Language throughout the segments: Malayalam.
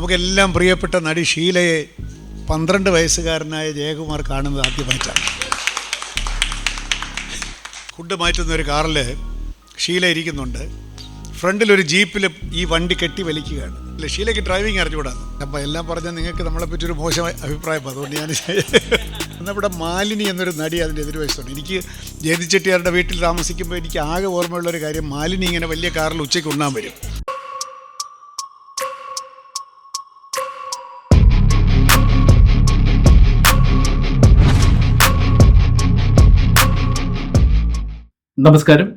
നമുക്കെല്ലാം പ്രിയപ്പെട്ട നടി ഷീലയെ പന്ത്രണ്ട് വയസ്സുകാരനായ ജയകുമാർ കാണുന്നത് ആദ്യമായിട്ടാണ്. ഫുഡ് മാറ്റുന്ന ഒരു കാറിൽ ഷീല ഇരിക്കുന്നുണ്ട്. ഫ്രണ്ടിൽ ഒരു ജീപ്പിൽ ഈ വണ്ടി കെട്ടി വലിക്കുകയാണ്. അല്ല ഷീലയ്ക്ക് ഡ്രൈവിംഗ് അറിഞ്ഞുകൂടാന്ന് അപ്പം എല്ലാം പറഞ്ഞാൽ നിങ്ങൾക്ക് നമ്മളെ പറ്റി ഒരു മോശം അഭിപ്രായം. അതുകൊണ്ട് ഞാൻ നമ്മുടെ മാലിനി എന്നൊരു നടി അതിന്റെ എതിർവശത്തുണ്ട്. എനിക്ക് ജയതി ചെട്ടിയാരുടെ വീട്ടിൽ താമസിക്കുമ്പോൾ എനിക്ക് ആകെ ഓർമ്മയുള്ള ഒരു കാര്യം മാലിനി ഇങ്ങനെ വലിയ കാറിൽ ഉച്ചയ്ക്ക് ഉണ്ണാൻ വരും. നമസ്കാരം.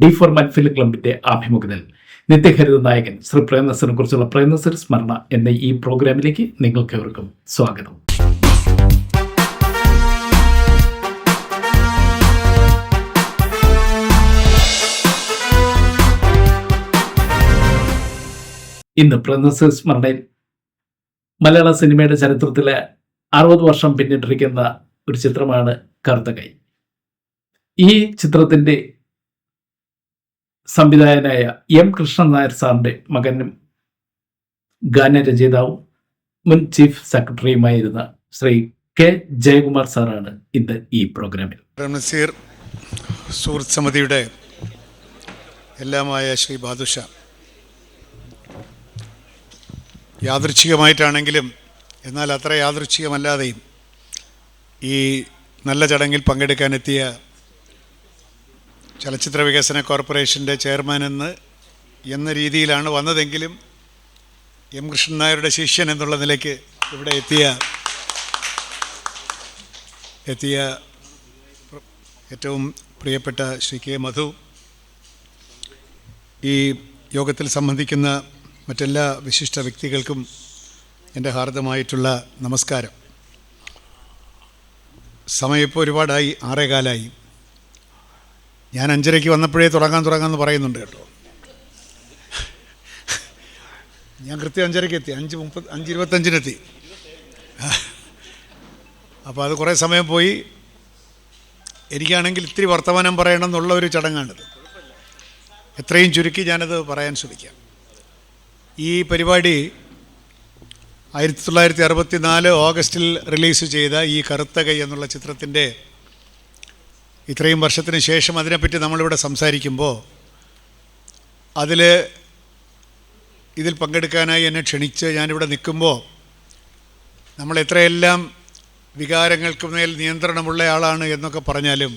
ഡി ഫോർ മൻഫിൽ ക്ലബിന്റെ ആഭിമുഖ്യത്തിൽ നിത്യഹരിത നായകൻ ശ്രീ പ്രേംനസറിനെ കുറിച്ചുള്ള പ്രേംനസർ സ്മരണ എന്ന ഈ പ്രോഗ്രാമിലേക്ക് നിങ്ങൾക്കേവർക്കും സ്വാഗതം. ഇന്ന് പ്രേംനസർ സ്മരണയിൽ മലയാള സിനിമയുടെ ചരിത്രത്തിലെ അറുപത് വർഷം പിന്നിട്ടിരിക്കുന്ന ഒരു ചിത്രമാണ് കറുത്ത കൈ. ഈ ചിത്രത്തിന്റെ സംവിധായകനായ എം കൃഷ്ണൻ നായർ സാറിന്റെ മകനും ഗാനരചയിതാവും മുൻ ചീഫ് സെക്രട്ടറിയുമായിരുന്ന ശ്രീ കെ ജയകുമാർ സാറാണ് ഇന്ന് ഈ പ്രോഗ്രാമിൽ. നസീർ സുഹൃത്ത് സമിതിയുടെ എല്ലാമായ ശ്രീ ബാദുഷ യാദൃച്ഛികമായിട്ടാണെങ്കിലും എന്നാൽ അത്ര യാദൃച്ഛികമല്ലാതെയും ഈ നല്ല ചടങ്ങിൽ പങ്കെടുക്കാനെത്തിയ ചലച്ചിത്ര വികസന കോർപ്പറേഷന്റെ ചെയർമാൻ എന്ന് എന്ന രീതിയിലാണ് വന്നതെങ്കിലും എം കൃഷ്ണൻ നായരുടെ ശിഷ്യൻ എന്നുള്ള നിലയ്ക്ക് ഇവിടെ എത്തിയ എത്തിയ ഏറ്റവും പ്രിയപ്പെട്ട ശ്രീ കെ മധു ഈ യോഗത്തിൽ സംബന്ധിക്കുന്ന മറ്റെല്ലാ വിശിഷ്ട വ്യക്തികൾക്കും എന്റെ ഹാർദമായിട്ടുള്ള നമസ്കാരം. സമയം ഇപ്പോൾ ഒരുപാടായി ആറേകാലായി. ഞാൻ അഞ്ചരയ്ക്ക് വന്നപ്പോഴേ തുടങ്ങാൻ തുടങ്ങാമെന്ന് പറയുന്നുണ്ട് കേട്ടോ. ഞാൻ കൃത്യം അഞ്ചരയ്ക്ക് എത്തി. അഞ്ച് മുപ്പത് അഞ്ച് ഇരുപത്തഞ്ചിനെത്തി. അപ്പോൾ അത് കുറേ സമയം പോയി. എനിക്കാണെങ്കിൽ ഇത്തിരി വർത്തമാനം പറയണം എന്നുള്ള ഒരു ചടങ്ങാണിത്. എത്രയും ചുരുക്കി ഞാനത് പറയാൻ ശ്രമിക്കാം. ഈ പരിപാടി ആയിരത്തി തൊള്ളായിരത്തി അറുപത്തി നാല് ഓഗസ്റ്റിൽ റിലീസ് ചെയ്ത ഈ കറുത്ത കൈ എന്നുള്ള ചിത്രത്തിന്റെ ഇത്രയും വർഷത്തിന് ശേഷം അതിനെപ്പറ്റി നമ്മളിവിടെ സംസാരിക്കുമ്പോൾ അതിൽ ഇതിൽ പങ്കെടുക്കാനായി എന്നെ ക്ഷണിച്ച് ഞാനിവിടെ നിൽക്കുമ്പോൾ നമ്മൾ എത്രയെല്ലാം വികാരങ്ങൾക്ക് മേൽ നിയന്ത്രണമുള്ള ആളാണ് എന്നൊക്കെ പറഞ്ഞാലും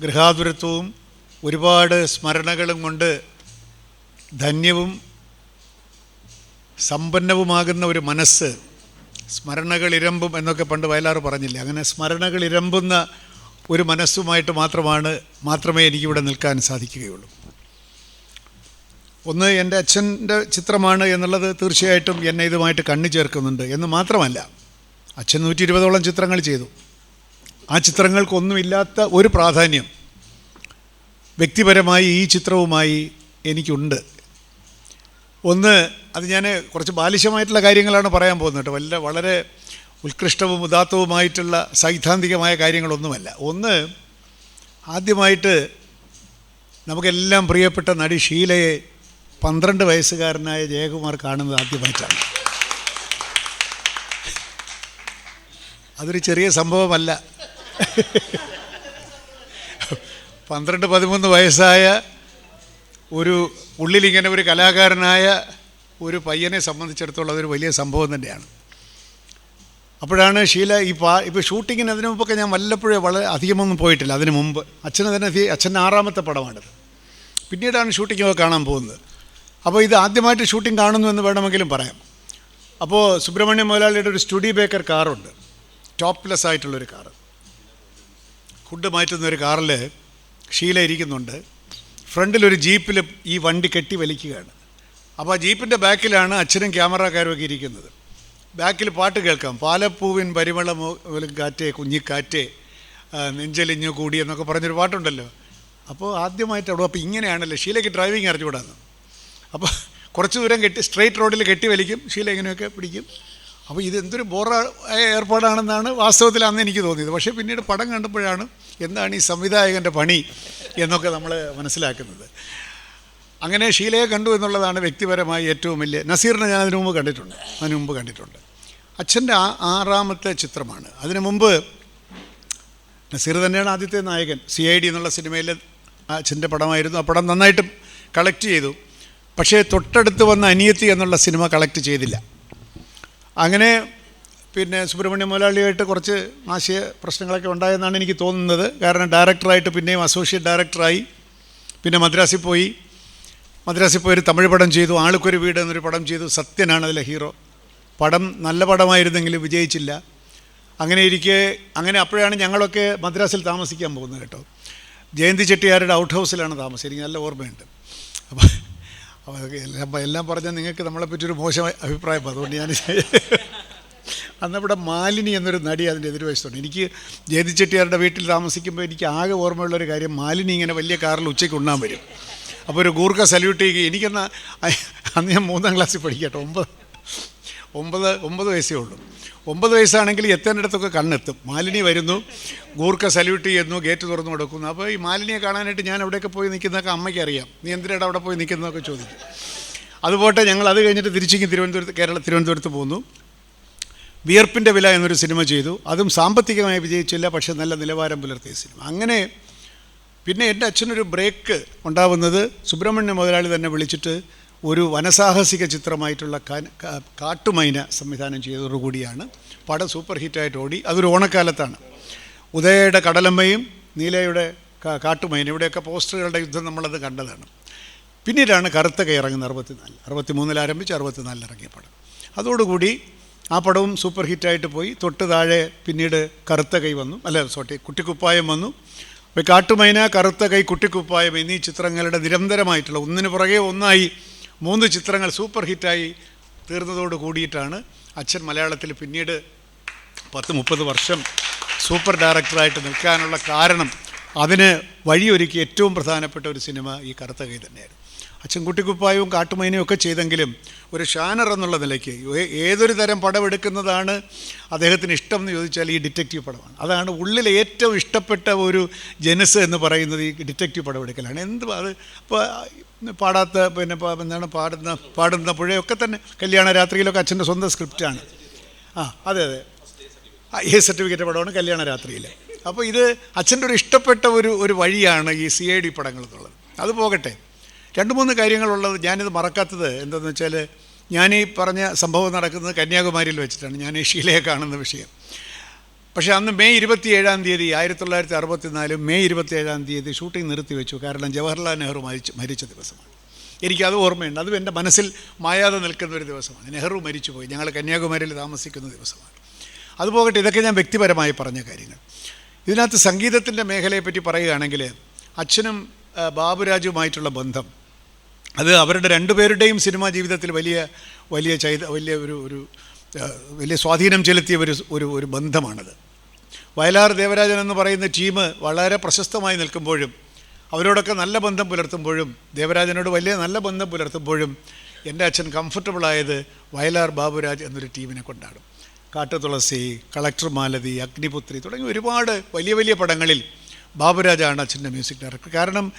ഗൃഹാതുരത്വവും ഒരുപാട് സ്മരണകളും കൊണ്ട് ധന്യവും സമ്പന്നവുമാകുന്ന ഒരു മനസ്സ് സ്മരണകൾ ഇരമ്പും എന്നൊക്കെ പണ്ട് വയലാർ പറഞ്ഞില്ലേ? അങ്ങനെ സ്മരണകൾ ഇരമ്പുന്ന ഒരു മനസ്സുമായിട്ട് മാത്രമാണ് മാത്രമേ എനിക്കിവിടെ നിൽക്കാൻ സാധിക്കുകയുള്ളൂ. ഒന്ന് എന്റെ അച്ഛന്റെ ചിത്രമാണ് എന്നുള്ളത് തീർച്ചയായിട്ടും എന്നെ ഇതുമായിട്ട് കണ്ണു ചേർക്കുന്നുണ്ട് എന്ന് മാത്രമല്ല അച്ഛൻ നൂറ്റി ഇരുപതോളം ചിത്രങ്ങൾ ചെയ്തു. ആ ചിത്രങ്ങൾക്കൊന്നുമില്ലാത്ത ഒരു പ്രാധാന്യം വ്യക്തിപരമായി ഈ ചിത്രവുമായി എനിക്കുണ്ട്. ഒന്ന് അത് ഞാൻ കുറച്ച് ബാലിശമായിട്ടുള്ള കാര്യങ്ങളാണ് പറയാൻ പോകുന്നത് കേട്ടോ. വല്ല വളരെ ഉത്കൃഷ്ടവും ഉദാത്തവുമായിട്ടുള്ള സൈദ്ധാന്തികമായ കാര്യങ്ങളൊന്നുമല്ല. ഒന്ന് ആദ്യമായിട്ട് നമുക്കെല്ലാം പ്രിയപ്പെട്ട നടി ഷീലയെ പന്ത്രണ്ട് വയസ്സുകാരനായ ജയകുമാർ കാണുന്നത് ആദ്യമായിട്ടാണ്. അതൊരു ചെറിയ സംഭവമല്ല. പന്ത്രണ്ട് പതിമൂന്ന് വയസ്സായ ഒരു ഉള്ളിലിങ്ങനെ ഒരു കലാകാരനായ ഒരു പയ്യനെ സംബന്ധിച്ചിടത്തോളം അതൊരു വലിയ സംഭവം തന്നെയാണ്. അപ്പോഴാണ് ഷീല ഈ പാ ഇപ്പോൾ ഷൂട്ടിങ്ങിന് അതിനു മുമ്പൊക്കെ ഞാൻ വല്ലപ്പോഴേ വളരെ അധികമൊന്നും പോയിട്ടില്ല. അതിന് മുമ്പ് അച്ഛന് തന്നെ അച്ഛന്റെ ആറാമത്തെ പടമാണിത്. പിന്നീടാണ് ഷൂട്ടിങ്ങൊക്കെ കാണാൻ പോകുന്നത്. അപ്പോൾ ഇത് ആദ്യമായിട്ട് ഷൂട്ടിംഗ് കാണുന്നു എന്ന് വേണമെങ്കിലും പറയാം. അപ്പോൾ സുബ്രഹ്മണ്യ മുതലാളിയുടെ ഒരു സ്റ്റുഡി ബേക്കർ കാറുണ്ട്. ടോപ്ലെസ് ആയിട്ടുള്ളൊരു കാറ്. ഫുഡ് മാറ്റുന്ന ഒരു കാറിൽ ഷീല ഇരിക്കുന്നുണ്ട്. ഫ്രണ്ടിലൊരു ജീപ്പിൽ ഈ വണ്ടി കെട്ടി വലിക്കുകയാണ്. അപ്പോൾ ആ ജീപ്പിന്റെ ബാക്കിലാണ് അച്ഛനും ക്യാമറക്കാരും ഒക്കെ ഇരിക്കുന്നത്. ബാക്കിൽ പാട്ട് കേൾക്കാം. പാലപ്പൂവിൻ പരിമളമോലും കാറ്റേ കുഞ്ഞിക്കാറ്റേ നെഞ്ചലിഞ്ഞു കൂടി എന്നൊക്കെ പറഞ്ഞൊരു പാട്ടുണ്ടല്ലോ. അപ്പോൾ ആദ്യമായിട്ട് അവിടെ അപ്പോൾ ഇങ്ങനെയാണല്ലോ ഷീലയ്ക്ക് ഡ്രൈവിംഗ് അറിഞ്ഞുകൂടാന്ന്. അപ്പോൾ കുറച്ച് ദൂരം കെട്ടി സ്ട്രെയിറ്റ് റോഡിൽ കെട്ടി വലിക്കും ഷീല ഇങ്ങനെയൊക്കെ പിടിക്കും. അപ്പോൾ ഇത് എന്തൊരു ബോറ ഏർപ്പാടാണെന്നാണ് വാസ്തവത്തിൽ അന്ന് എനിക്ക് തോന്നിയത്. പക്ഷേ പിന്നീട് പടം കണ്ടപ്പോഴാണ് എന്താണ് ഈ സംവിധായകന്റെ പണി എന്നൊക്കെ നമ്മൾ മനസ്സിലാക്കുന്നത്. അങ്ങനെ ഷീലയെ കണ്ടു എന്നുള്ളതാണ് വ്യക്തിപരമായി ഏറ്റവും വലിയ നസീറിനെ ഞാൻ അതിനു മുമ്പ് കണ്ടിട്ടുണ്ട്. അതിനു മുമ്പ് കണ്ടിട്ടുണ്ട്. അച്ഛന്റെ ആ ആറാമത്തെ ചിത്രമാണ്. അതിനു മുമ്പ് നസീർ തന്നെയാണ് ആദ്യത്തെ നായകൻ. സി ഐ ഡി എന്നുള്ള സിനിമയിലെ അച്ഛന്റെ പടമായിരുന്നു. ആ പടം നന്നായിട്ട് കളക്ട് ചെയ്തു. പക്ഷേ തൊട്ടടുത്ത് വന്ന അനിയത്തി എന്നുള്ള സിനിമ കളക്ട് ചെയ്തില്ല. അങ്ങനെ പിന്നെ സുബ്രഹ്മണ്യ മുതലാളിയായിട്ട് കുറച്ച് ആശയ പ്രശ്നങ്ങളൊക്കെ ഉണ്ടായെന്നാണ് എനിക്ക് തോന്നുന്നത്. കാരണം ഡയറക്ടറായിട്ട് പിന്നെയും അസോസിയേറ്റ് ഡയറക്ടറായി പിന്നെ മദ്രാസിൽ പോയി. മദ്രാസിൽ പോയി ഒരു തമിഴ് പടം ചെയ്തു. ആൾക്കൊരു വീട് എന്നൊരു പടം ചെയ്തു. സത്യനാണ് അതിലെ ഹീറോ പടം നല്ല പടമായിരുന്നെങ്കിലും വിജയിച്ചില്ല. അങ്ങനെ ഇരിക്കെ അങ്ങനെ അപ്പോഴാണ് ഞങ്ങളൊക്കെ മദ്രാസിൽ താമസിക്കാൻ പോകുന്നത് കേട്ടോ. ജയന്തി ചെട്ടിയാരുടെ ഔട്ട് ഹൗസിലാണ് താമസം. എനിക്ക് നല്ല ഓർമ്മയുണ്ട്. അപ്പോൾ എല്ലാം എല്ലാം പറഞ്ഞാൽ നിങ്ങൾക്ക് നമ്മളെപ്പറ്റി ഒരു മോശം അഭിപ്രായം. അതുകൊണ്ട് ഞാൻ അന്നവിടെ മാലിനി എന്നൊരു നടി അതിന്റെ എതിർവശത്തുണ്ട്. എനിക്ക് ജയന്തി ചെട്ടിയാരുടെ വീട്ടിൽ താമസിക്കുമ്പോൾ എനിക്ക് ആകെ ഓർമ്മയുള്ളൊരു കാര്യം മാലിനി ഇങ്ങനെ വലിയ കാറിൽ ഉച്ചയ്ക്ക് ഉണ്ണാൻ വരും. അപ്പോൾ ഒരു ഗൂർഖ സല്യൂട്ട് ചെയ്യുകയും എനിക്കെന്നാൽ അന്ന് ഞാൻ മൂന്നാം ക്ലാസ്സിൽ പഠിക്കട്ടെ ഒമ്പത് ഒമ്പത് ഒമ്പത് വയസ്സേ ഉള്ളൂ. ഒമ്പത് വയസ്സാണെങ്കിൽ എത്തേണ്ടടത്തൊക്കെ കണ്ണെത്തും. മാലിനി വരുന്നു ഗൂർക്ക സല്യൂട്ട് ചെയ്യുന്നു ഗേറ്റ് തുറന്നു കൊടുക്കുന്നു. അപ്പോൾ ഈ മാലിനിയെ കാണാനായിട്ട് ഞാൻ അവിടെയൊക്കെ പോയി നിൽക്കുന്നതൊക്കെ അമ്മയ്ക്ക് അറിയാം. നീ എന്തിനാണ് അവിടെ പോയി നിൽക്കുന്നതൊക്കെ ചോദിക്കും. അതുപോട്ടെ ഞങ്ങൾ അത് കഴിഞ്ഞിട്ട് തിരിച്ചിങ്ങ് തിരുവനന്തപുരത്ത് കേരള തിരുവനന്തപുരത്ത് പോന്നു വിയർപ്പിന്റെ വില എന്നൊരു സിനിമ ചെയ്തു. അതും സാമ്പത്തികമായി വിജയിച്ചില്ല പക്ഷേ നല്ല നിലവാരം പുലർത്തിയ സിനിമ. അങ്ങനെ പിന്നെ എന്റെ അച്ഛനൊരു ബ്രേക്ക് ഉണ്ടാവുന്നത് സുബ്രഹ്മണ്യ മുതലാളി തന്നെ വിളിച്ചിട്ട് ഒരു വനസാഹസിക ചിത്രമായിട്ടുള്ള കാട്ടുമൈന സംവിധാനം ചെയ്തതോടുകൂടിയാണ്. പടം സൂപ്പർ ഹിറ്റായിട്ട് ഓടി. അതൊരു ഓണക്കാലത്താണ്. ഉദയയുടെ കടലമ്മയും നീലയുടെ കാട്ടുമൈന ഇവിടെയൊക്കെ പോസ്റ്ററുകളുടെ യുദ്ധം നമ്മളത് കണ്ടതാണ്. പിന്നീടാണ് കറുത്ത കൈ ഇറങ്ങുന്നത് അറുപത്തിനാല് അറുപത്തി മൂന്നിൽ ആരംഭിച്ച് അറുപത്തിനാലിൽ ഇറങ്ങിയ പടം. അതോടുകൂടി ആ പടവും സൂപ്പർ ഹിറ്റായിട്ട് പോയി. തൊട്ട് താഴെ പിന്നീട് കറുത്ത കൈ വന്നു. അല്ല സോട്ടി കുട്ടിക്കുപ്പായം വന്നു. അപ്പോൾ കാട്ടുമൈന കറുത്ത കൈ കുട്ടിക്കുപ്പായം എന്നീ ചിത്രങ്ങളുടെ നിരന്തരമായിട്ടുള്ള ഒന്നിന് പുറകെ ഒന്നായി മൂന്ന് ചിത്രങ്ങൾ സൂപ്പർ ഹിറ്റായി തീർന്നതോട് കൂടിയിട്ടാണ് അച്ഛൻ മലയാളത്തിൽ പിന്നീട് പത്ത് മുപ്പത് വർഷം സൂപ്പർ ഡയറക്ടറായിട്ട് നിൽക്കാനുള്ള കാരണം. അതിന് വഴിയൊരുക്കിയ ഏറ്റവും പ്രധാനപ്പെട്ട ഒരു സിനിമ ഈ കറുത്ത കൈ തന്നെയായിരുന്നു. അച്ഛൻ കുട്ടിക്കുപ്പായവും കാട്ടുമൈനയും ഒക്കെ ചെയ്തെങ്കിലും ഒരു ഷാനർ എന്നുള്ള നിലയ്ക്ക് ഏതൊരു തരം പടം എടുക്കുന്നതാണ് അദ്ദേഹത്തിന് ഇഷ്ടം എന്ന് ചോദിച്ചാൽ ഈ ഡിറ്റക്റ്റീവ് പടമാണ്. അതാണ് ഉള്ളിൽ ഏറ്റവും ഇഷ്ടപ്പെട്ട ഒരു ജനസ് എന്ന് പറയുന്നത് ഈ ഡിറ്റക്റ്റീവ് പടം എടുക്കലാണ് എന്ത് അത്? ഇപ്പോൾ പാടാത്ത പിന്നെ എന്താണ് പാടുന്ന പാടുന്ന പുഴയൊക്കെ തന്നെ കല്യാണ രാത്രിയിലൊക്കെ അച്ഛന്റെ സ്വന്തം സ്ക്രിപ്റ്റാണ്. ആ അതെ അതെ. ഈ സർട്ടിഫിക്കറ്റ് പടമാണ് കല്യാണ രാത്രിയിൽ അപ്പോൾ ഇത് അച്ഛന്റെ ഒരു ഇഷ്ടപ്പെട്ട ഒരു ഒരു വഴിയാണ് ഈ സി ഐ ഡി പടങ്ങൾ എന്നുള്ളത് അത് പോകട്ടെ. രണ്ട് മൂന്ന് കാര്യങ്ങളുള്ളത് ഞാനിത് മറക്കാത്തത് എന്താണെന്ന് വെച്ചാൽ ഞാൻ ഈ പറഞ്ഞ സംഭവം നടക്കുന്നത് കന്യാകുമാരിയിൽ വെച്ചിട്ടാണ്. ഞാൻ ഈ കാണുന്ന വിഷയം. പക്ഷേ അന്ന് മെയ് ഇരുപത്തി ഏഴാം തീയതി ആയിരത്തി തൊള്ളായിരത്തി അറുപത്തിനാല് മെയ് ഇരുപത്തി ഏഴാം തീയതി ഷൂട്ടിംഗ് നിർത്തിവെച്ചു. കാരണം ജവഹർലാൽ നെഹ്റു മരിച്ചു മരിച്ച ദിവസമാണ്. എനിക്കത് ഓർമ്മയുണ്ട്. അതും എന്റെ മനസ്സിൽ മായാതെ നിൽക്കുന്ന ഒരു ദിവസമാണ്. നെഹ്റു മരിച്ചുപോയി. ഞങ്ങൾ കന്യാകുമാരിയിൽ താമസിക്കുന്ന ദിവസമാണ്. അതുപോകട്ടെ ഇതൊക്കെ ഞാൻ വ്യക്തിപരമായി പറഞ്ഞ കാര്യങ്ങൾ. ഇതിനകത്ത് സംഗീതത്തിന്റെ മേഖലയെപ്പറ്റി പറയുകയാണെങ്കിൽ അച്ഛനും ബാബുരാജുമായിട്ടുള്ള ബന്ധം. അത് അവരുടെ രണ്ടുപേരുടെയും സിനിമാ ജീവിതത്തിൽ വലിയ വലിയ ചൈത വലിയ ഒരു ഒരു വലിയ സ്വാധീനം ചെലുത്തിയ ഒരു ഒരു ബന്ധമാണത്. വയലാർ ദേവരാജൻ എന്ന് പറയുന്ന ടീം വളരെ പ്രശസ്തമായി നിൽക്കുമ്പോഴും അവരോടൊക്കെ നല്ല ബന്ധം പുലർത്തുമ്പോഴും ദേവരാജനോട് വലിയ നല്ല ബന്ധം പുലർത്തുമ്പോഴും എന്റെ അച്ഛൻ കംഫർട്ടബിളായത് വയലാർ ബാബുരാജ് എന്നൊരു ടീമിനെ കൊണ്ടാണ്. കാട്ടുതുളസി കളക്ടർ മാലതി അഗ്നിപുത്രി തുടങ്ങി ഒരുപാട് വലിയ വലിയ പടങ്ങളിൽ ബാബുരാജാണ് അച്ഛന്റെ മ്യൂസിക് ഡയറക്ടർ കാരണം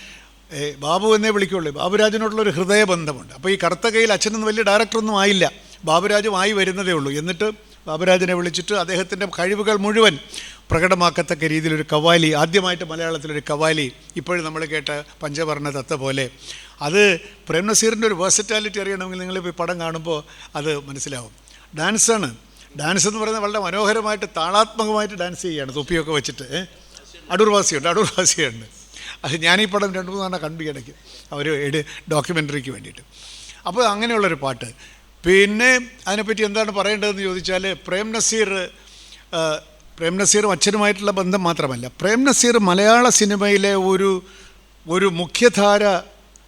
ബാബു എന്നേ വിളിക്കുള്ളൂ. ബാബുരാജിനോടുള്ളൊരു ഹൃദയബന്ധമുണ്ട്. അപ്പോൾ ഈ കർത്തകയിൽ അച്ഛനൊന്നും വലിയ ഡയറക്ടറൊന്നും ആയില്ല. ബാബുരാജുമായി വരുന്നതേ ഉള്ളൂ. എന്നിട്ട് ബാബുരാജിനെ വിളിച്ചിട്ട് അദ്ദേഹത്തിന്റെ കഴിവുകൾ മുഴുവൻ പ്രകടമാക്കത്തക്ക രീതിയിലൊരു കവാലി ആദ്യമായിട്ട് മലയാളത്തിലൊരു കവാലി ഇപ്പോഴും നമ്മൾ കേട്ട പഞ്ചവർണ തത്ത പോലെ. അത് പ്രേം നസീറിന്റെ ഒരു വേഴ്സറ്റാലിറ്റി അറിയണമെങ്കിൽ നിങ്ങൾ ഈ പടം കാണുമ്പോൾ അത് മനസ്സിലാവും. ഡാൻസാണ് ഡാൻസ് എന്ന് പറയുന്നത് വളരെ മനോഹരമായിട്ട് താളാത്മകമായിട്ട് ഡാൻസ് ചെയ്യുകയാണ് തൊപ്പിയൊക്കെ വെച്ചിട്ട്? അടൂർവാസിയുണ്ട് അടൂർവാസിയുണ്ട്. അത് ഞാനീ പടം രണ്ട് മൂന്ന് തവണ കണ്ടു ഇടയ്ക്ക്. അവർ ഡോക്യുമെന്ററിക്ക് വേണ്ടിയിട്ട്. അപ്പോൾ അങ്ങനെയുള്ളൊരു പാട്ട്. പിന്നെ അതിനെപ്പറ്റി എന്താണ് പറയേണ്ടതെന്ന് ചോദിച്ചാൽ പ്രേം നസീർ പ്രേം നസീറും അച്ഛനുമായിട്ടുള്ള ബന്ധം മാത്രമല്ല പ്രേം നസീർ മലയാള സിനിമയിലെ ഒരു ഒരു മുഖ്യധാര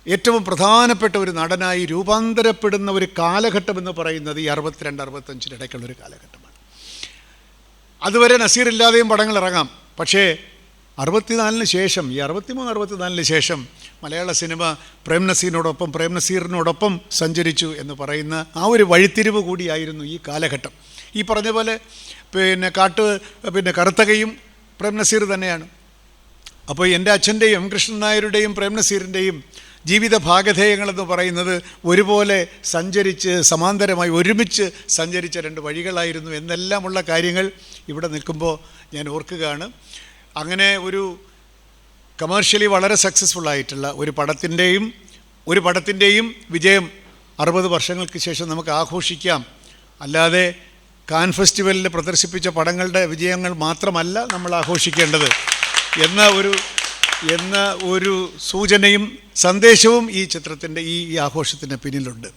ഏറ്റവും പ്രധാനപ്പെട്ട ഒരു നടനായി രൂപാന്തരപ്പെടുന്ന ഒരു കാലഘട്ടം എന്ന് പറയുന്നത് ഈ അറുപത്തിരണ്ട് അറുപത്തഞ്ചിന് ഇടയ്ക്കുള്ളൊരു കാലഘട്ടമാണ്. അതുവരെ നസീർ ഇല്ലാതെയും പടങ്ങൾ ഇറങ്ങാം. പക്ഷേ അറുപത്തിനാലിന് ശേഷം ഈ അറുപത്തിമൂന്ന് അറുപത്തിനാലിന് ശേഷം മലയാള സിനിമ പ്രേം നസീറിനോടൊപ്പം പ്രേം നസീറിനോടൊപ്പം സഞ്ചരിച്ചു എന്ന് പറയുന്ന ആ ഒരു വഴിത്തിരിവ് കൂടിയായിരുന്നു ഈ കാലഘട്ടം. ഈ പറഞ്ഞ പോലെ പിന്നെ കാട്ട് പിന്നെ കറുത്തകയും പ്രേം നസീർ തന്നെയാണ്. അപ്പോൾ എന്റെ അച്ഛന്റെയും കൃഷ്ണൻ നായരുടെയും പ്രേം നസീറിന്റെയും ജീവിത ഭാഗധേയങ്ങളെന്ന് പറയുന്നത് ഒരുപോലെ സഞ്ചരിച്ച് സമാന്തരമായി ഒരുമിച്ച് സഞ്ചരിച്ച രണ്ട് വഴികളായിരുന്നു. എന്നെല്ലാമുള്ള കാര്യങ്ങൾ ഇവിടെ നിൽക്കുമ്പോൾ ഞാൻ ഓർക്കുകയാണ്. അങ്ങനെ ഒരു കമേഴ്ഷ്യലി വളരെ സക്സസ്ഫുൾ ആയിട്ടുള്ള ഒരു പടത്തിന്റെയും ഒരു പടത്തിന്റെയും വിജയം അറുപത് വർഷങ്ങൾക്ക് ശേഷം നമുക്ക് ആഘോഷിക്കാം. അല്ലാതെ കാൻ ഫെസ്റ്റിവലിൽ പ്രദർശിപ്പിച്ച പടങ്ങളുടെ വിജയങ്ങൾ മാത്രമല്ല നമ്മൾ ആഘോഷിക്കേണ്ടത്. എന്ന ഒരു എന്ന ഒരു സൂചനയും സന്ദേശവും ഈ ചിത്രത്തിന്റെ ഈ ആഘോഷത്തിന്റെ പിന്നിലുണ്ട്.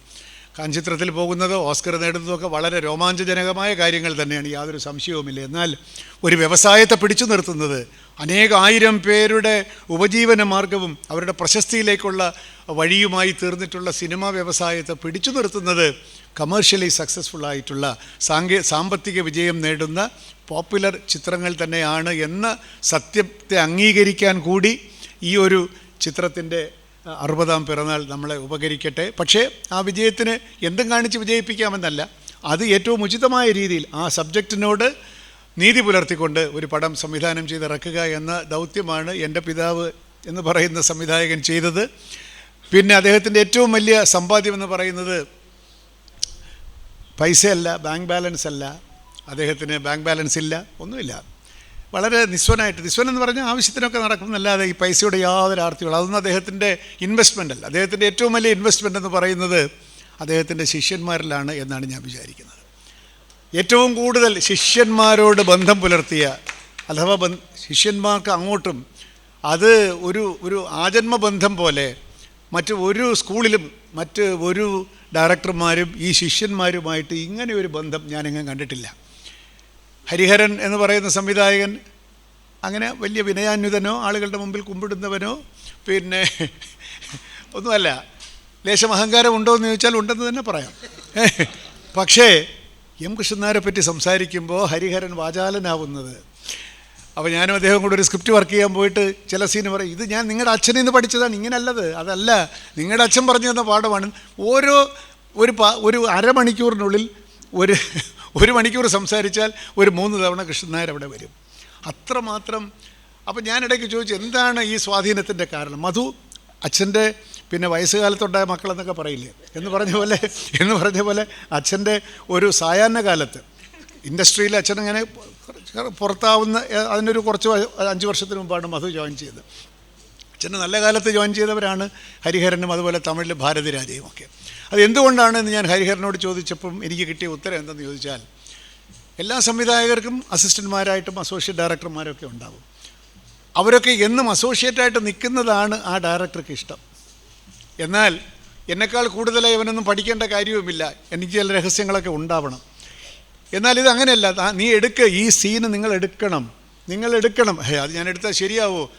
ചിത്രത്തിൽ പോകുന്നത് ഓസ്കർ നേടുന്നതൊക്കെ വളരെ രോമാഞ്ചജനകമായ കാര്യങ്ങൾ തന്നെയാണ് യാതൊരു സംശയവുമില്ല. എന്നാൽ ഒരു വ്യവസായത്തെ പിടിച്ചു നിർത്തുന്നത് അനേകായിരം പേരുടെ ഉപജീവന മാർഗവും അവരുടെ പ്രശസ്തിയിലേക്കുള്ള വഴിയുമായി തീർന്നിട്ടുള്ള സിനിമാ വ്യവസായത്തെ പിടിച്ചു നിർത്തുന്നത് കമേഴ്ഷ്യലി സക്സസ്ഫുൾ ആയിട്ടുള്ള സാങ്കേ സാമ്പത്തിക വിജയം നേടുന്ന പോപ്പുലർ ചിത്രങ്ങൾ തന്നെയാണ് എന്ന സത്യത്തെ അംഗീകരിക്കാൻ കൂടി ഈ ഒരു ചിത്രത്തിന്റെ അറുപതാം പിറന്നാൾ നമ്മളെ ഉപകരിക്കട്ടെ. പക്ഷേ ആ വിജയത്തിന് എന്തും കാണിച്ച് വിജയിപ്പിക്കാമെന്നല്ല അത് ഏറ്റവും ഉചിതമായ രീതിയിൽ ആ സബ്ജക്റ്റിനോട് നീതി പുലർത്തിക്കൊണ്ട് ഒരു പടം സംവിധാനം ചെയ്ത് ചെയ്തിറക്കുക എന്ന ദൗത്യമാണ് എന്റെ പിതാവ് എന്ന് പറയുന്ന സംവിധായകൻ ചെയ്തത്. പിന്നെ അദ്ദേഹത്തിന്റെ ഏറ്റവും വലിയ സമ്പാദ്യം എന്ന് പറയുന്നത് പൈസയല്ല ബാങ്ക് ബാലൻസ് അല്ല അദ്ദേഹത്തിന് ബാങ്ക് ബാലൻസ് ഇല്ല ഒന്നുമില്ല. വളരെ നിസ്വനായിട്ട് നിസ്വൻ എന്ന് പറഞ്ഞാൽ ആവശ്യത്തിനൊക്കെ നടക്കുന്നല്ലാതെ ഈ പൈസയുടെ യാതൊരു ആർത്തിയുള്ള അതൊന്നും അദ്ദേഹത്തിന്റെ ഇൻവെസ്റ്റ്മെന്റ് അല്ല. അദ്ദേഹത്തിന്റെ ഏറ്റവും വലിയ ഇൻവെസ്റ്റ്മെന്റ് എന്ന് പറയുന്നത് അദ്ദേഹത്തിന്റെ ശിഷ്യന്മാരിലാണ് എന്നാണ് ഞാൻ വിചാരിക്കുന്നത്. ഏറ്റവും കൂടുതൽ ശിഷ്യന്മാരോട് ബന്ധം പുലർത്തിയ അഥവാ ശിഷ്യന്മാർക്ക് അങ്ങോട്ടും അത് ഒരു ഒരു ആജന്മബന്ധം പോലെ മറ്റ് ഒരു സ്കൂളിലും മറ്റ് ഒരു ഡയറക്ടർമാരും ഈ ശിഷ്യന്മാരുമായിട്ട് ഇങ്ങനെ ഒരു ബന്ധം ഞാനെങ്ങും കണ്ടിട്ടില്ല. ഹരിഹരൻ എന്ന് പറയുന്ന സംവിധായകൻ അങ്ങനെ വലിയ വിനയാന്വിതനോ ആളുകളുടെ മുമ്പിൽ കുമ്പിടുന്നവനോ പിന്നെ ഒന്നുമല്ല. ലേശം അഹങ്കാരം ഉണ്ടോ എന്ന് ചോദിച്ചാൽ ഉണ്ടെന്ന് തന്നെ പറയാം. പക്ഷേ എം കൃഷ്ണനാരെ പറ്റി സംസാരിക്കുമ്പോൾ ഹരിഹരൻ വാചാലനാവുന്നത്. അപ്പോൾ ഞാനും അദ്ദേഹം കൂടെ ഒരു സ്ക്രിപ്റ്റ് വർക്ക് ചെയ്യാൻ പോയിട്ട് ചില സീന് പറയും ഇത് ഞാൻ നിങ്ങളുടെ അച്ഛനിൽ നിന്ന് പഠിച്ചതാണ് ഇങ്ങനല്ലത്. അതല്ല നിങ്ങളുടെ അച്ഛൻ പറഞ്ഞു തന്ന പാഠമാണ്. ഓരോ ഒരു ഒരു അരമണിക്കൂറിനുള്ളിൽ ഒരു ഒരു മണിക്കൂർ സംസാരിച്ചാൽ ഒരു മൂന്ന് തവണ കൃഷ്ണൻ നായർ അവിടെ വരും. അത്രമാത്രം അപ്പം ഞാൻ ഇടയ്ക്ക് ചോദിച്ചു എന്താണ് ഈ സ്വാധീനത്തിന്റെ കാരണം? മധു അച്ഛന്റെ പിന്നെ വയസ്സുകാലത്തുണ്ടായ മക്കളെന്നൊക്കെ പറയില്ലേ? എന്ന് പറഞ്ഞ പോലെ എന്ന് പറഞ്ഞ പോലെ അച്ഛന്റെ ഒരു സായാഹ്ന കാലത്ത് ഇൻഡസ്ട്രിയിൽ അച്ഛൻ അങ്ങനെ പുറത്താവുന്ന അതിനൊരു കുറച്ച് അഞ്ച് വർഷത്തിന് മുമ്പാണ് മധു ജോയിൻ ചെയ്തത്. അച്ഛന്റെ നല്ല കാലത്ത് ജോയിൻ ചെയ്തവരാണ് ഹരിഹരനും അതുപോലെ തമിഴിൽ ഭാരതിരാജയും ഒക്കെ. അത് എന്തുകൊണ്ടാണ് എന്ന് ഞാൻ ഹരിഹരനോട് ചോദിച്ചപ്പം എനിക്ക് കിട്ടിയ ഉത്തരം എന്തെന്ന് ചോദിച്ചാൽ എല്ലാ സംവിധായകർക്കും അസിസ്റ്റന്റ്മാരായിട്ടും അസോസിയേറ്റ് ഡയറക്ടർമാരൊക്കെ ഉണ്ടാവും. അവരൊക്കെ എന്നും അസോസിയേറ്റായിട്ട് നിൽക്കുന്നതാണ് ആ ഡയറക്ടർക്ക് ഇഷ്ടം. എന്നാൽ എന്നെക്കാൾ കൂടുതലായി അവനൊന്നും പഠിക്കേണ്ട കാര്യവുമില്ല. എനിക്ക് ചില രഹസ്യങ്ങളൊക്കെ ഉണ്ടാവണം. എന്നാൽ ഇത് അങ്ങനെയല്ല. നീ എടുക്ക ഈ സീന് നിങ്ങൾ എടുക്കണം. നിങ്ങൾ എടുക്കണം. ഹേ അത് ഞാൻ എടുത്താൽ ശരിയാവോ?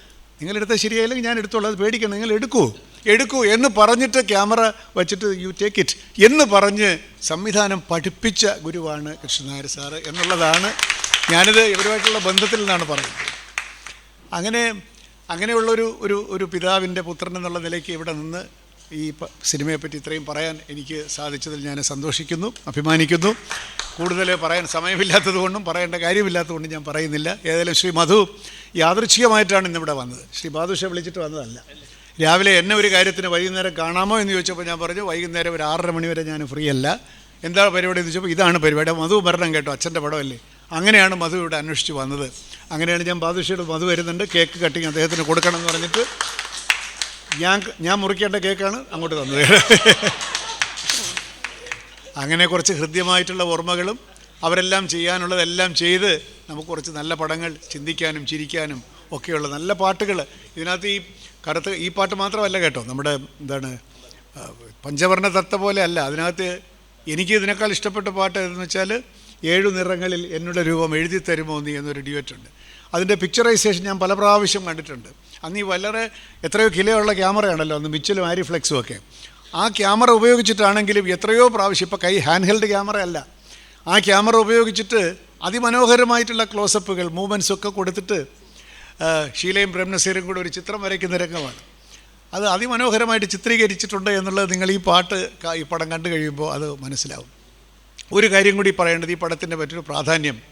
നിങ്ങൾ എടുത്താൽ ശരിയായില്ലെങ്കിൽ ഞാൻ എടുത്തോളൂ. അത് പേടിക്കണം നിങ്ങൾ എടുക്കൂ. എടുക്കൂ എന്ന് പറഞ്ഞിട്ട് ക്യാമറ വച്ചിട്ട് യു ടേക്ക് ഇറ്റ് എന്ന് പറഞ്ഞ് സംവിധാനം പഠിപ്പിച്ച ഗുരുവാണ് കൃഷ്ണനായർ സാറ് എന്നുള്ളതാണ് ഞാനിത് ഇവരുമായിട്ടുള്ള ബന്ധത്തിൽ നിന്നാണ് പറയുന്നത്. അങ്ങനെ അങ്ങനെയുള്ളൊരു ഒരു ഒരു പിതാവിന്റെ പുത്രൻ എന്നുള്ള നിലയ്ക്ക് ഇവിടെ നിന്ന് ഈ സിനിമയെപ്പറ്റി ഇത്രയും പറയാൻ എനിക്ക് സാധിച്ചതിൽ ഞാൻ സന്തോഷിക്കുന്നു അഭിമാനിക്കുന്നു. കൂടുതൽ പറയാൻ സമയമില്ലാത്തതുകൊണ്ടും പറയേണ്ട കാര്യമില്ലാത്തത് കൊണ്ടും ഞാൻ പറയുന്നില്ല. ഏതായാലും ശ്രീ മധു യാദൃച്ഛികമായിട്ടാണ് ഇന്നിവിടെ വന്നത്. ശ്രീ ബാദുഷ വിളിച്ചിട്ട് വന്നതല്ല. രാവിലെ എന്നെ ഒരു കാര്യത്തിന് വൈകുന്നേരം കാണാമോ എന്ന് ചോദിച്ചപ്പോൾ ഞാൻ പറഞ്ഞു വൈകുന്നേരം ഒരു ആറര മണി വരെ ഞാൻ ഫ്രീ അല്ല. എന്താ പരിപാടി എന്ന് ചോദിച്ചപ്പോൾ ഇതാണ് പരിപാടി. മധു മരണം കേട്ടോ അച്ഛന്റെ പടമല്ലേ? അങ്ങനെയാണ് മധു ഇവിടെ അന്വേഷിച്ച് വന്നത്. അങ്ങനെയാണ് ഞാൻ ബാദുഷയുടെ മധു വരുന്നുണ്ട്. കേക്ക് കട്ടിങ് അദ്ദേഹത്തിന് കൊടുക്കണം എന്ന് പറഞ്ഞിട്ട് ഞാൻ ഞാൻ മുറിക്കേണ്ട കേക്കാണ് അങ്ങോട്ട് തന്നത്. അങ്ങനെ കുറച്ച് ഹൃദ്യമായിട്ടുള്ള ഓർമ്മകളും അവരെല്ലാം ചെയ്യാനുള്ളതെല്ലാം ചെയ്ത് നമുക്ക് കുറച്ച് നല്ല പടങ്ങൾ ചിന്തിക്കാനും ചിരിക്കാനും ഒക്കെയുള്ള നല്ല പാട്ടുകൾ ഇതിനകത്ത് ഈ കടത്ത് ഈ പാട്ട് മാത്രമല്ല കേട്ടോ നമ്മുടെ എന്താണ് പഞ്ചവർണ തത്ത പോലെ അല്ല. അതിനകത്ത് എനിക്ക് ഇതിനേക്കാൾ ഇഷ്ടപ്പെട്ട പാട്ട് എന്ന് വെച്ചാൽ ഏഴു നിറങ്ങളിൽ എന്നുള്ള രൂപം എഴുതി തരുമോ നീ എന്നൊരു ഡ്യുവറ്റുണ്ട് അതിന്റെ പിക്ചറൈസേഷൻ ഞാൻ പല പ്രാവശ്യം കണ്ടിട്ടുണ്ട്. അന്ന് ഈ വളരെ എത്രയോ കിലോയുള്ള ക്യാമറയാണല്ലോ അന്ന് മിച്ചലും ആരി ആരിഫ്ലെക്സും ഒക്കെ. ആ ക്യാമറ ഉപയോഗിച്ചിട്ടാണെങ്കിലും എത്രയോ പ്രാവശ്യം ഇപ്പോൾ കൈ ഹാൻഡ് ഹെൽഡ് ക്യാമറ അല്ല. ആ ക്യാമറ ഉപയോഗിച്ചിട്ട് അതിമനോഹരമായിട്ടുള്ള ക്ലോസപ്പുകൾ മൂവ്മെന്റ്സ് ഒക്കെ കൊടുത്തിട്ട് ഷീലയും പ്രേംനസീറും കൂടെ ഒരു ചിത്രം വരയ്ക്കുന്ന രംഗമാണ്. അത് അതിമനോഹരമായിട്ട് ചിത്രീകരിച്ചിട്ടുണ്ട് എന്നുള്ളത് നിങ്ങൾ ഈ പാട്ട് ഈ പടം കണ്ടു കഴിയുമ്പോൾ അത് മനസ്സിലാവും. ഒരു കാര്യം കൂടി പറയേണ്ടത് ഈ പടത്തിന്റെ മറ്റൊരു പ്രാധാന്യം.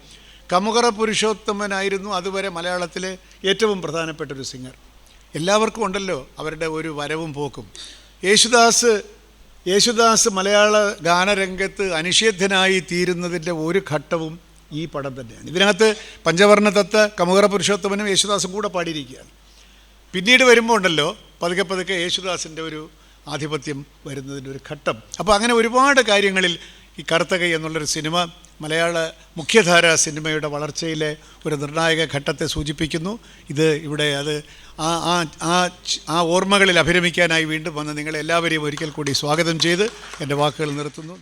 കമുകറ പുരുഷോത്തമനായിരുന്നു അതുവരെ മലയാളത്തിലെ ഏറ്റവും പ്രധാനപ്പെട്ട ഒരു സിംഗർ. എല്ലാവർക്കും ഉണ്ടല്ലോ അവരുടെ ഒരു വരവും പോക്കും. യേശുദാസ് യേശുദാസ് മലയാള ഗാനരംഗത്ത് അനിഷേധ്യനായി തീരുന്നതിന്റെ ഒരു ഘട്ടവും ഈ പടം തന്നെയാണ്. ഇതിനകത്ത് പഞ്ചവർണ തത്ത് കമുകറ പുരുഷോത്തമനും യേശുദാസും കൂടെ പാടിയിരിക്കുകയാണ്. പിന്നീട് വരുമ്പോൾ ഉണ്ടല്ലോ പതുക്കെ പതുക്കെ യേശുദാസിന്റെ ഒരു ആധിപത്യം വരുന്നതിന്റെ ഒരു ഘട്ടം. അപ്പോൾ അങ്ങനെ ഒരുപാട് കാര്യങ്ങളിൽ ഈ കറുത്തകൈ എന്നുള്ളൊരു സിനിമ മലയാള മുഖ്യധാര സിനിമയുടെ വളർച്ചയിലെ ഒരു നിർണായക ഘട്ടത്തെ സൂചിപ്പിക്കുന്നു. ഇത് ഇവിടെ അത് ആ ആ ആ ആ ഓർമ്മകളിൽ അഭിരമിക്കാനായി വീണ്ടും വന്ന് നിങ്ങളെല്ലാവരെയും ഒരിക്കൽ കൂടി സ്വാഗതം ചെയ്ത് എന്റെ വാക്കുകൾ നിർത്തുന്നു.